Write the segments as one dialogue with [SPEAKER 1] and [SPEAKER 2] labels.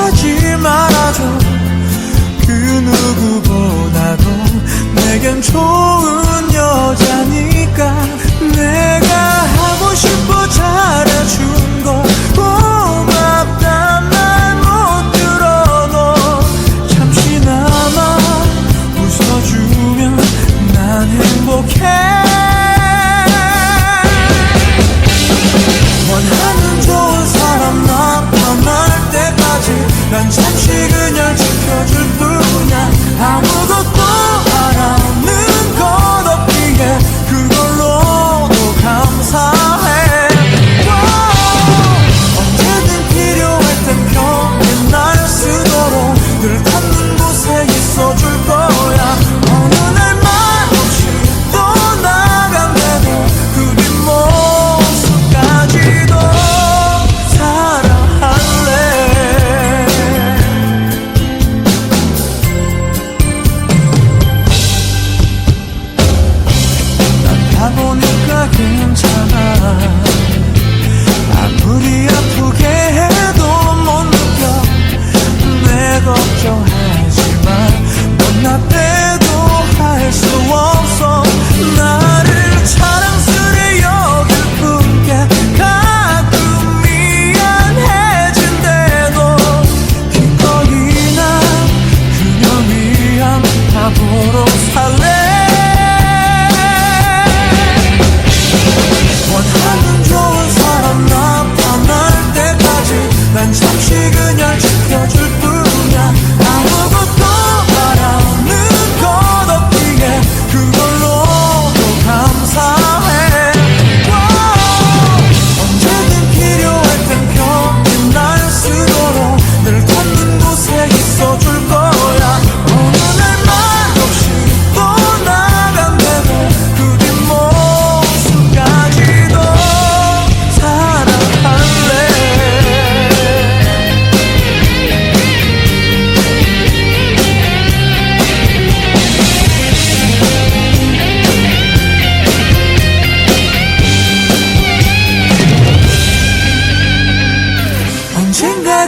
[SPEAKER 1] 하지 말아줘. 그 누구보다도 내겐 좋은 여자니.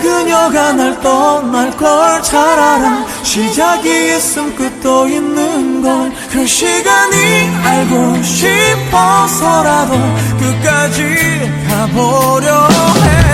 [SPEAKER 1] 그녀가 날 떠날 걸 잘 알아. 시작이 있음 끝도 있는 걸 그 시간이 알고 싶어서라도 끝까지 가보려 해.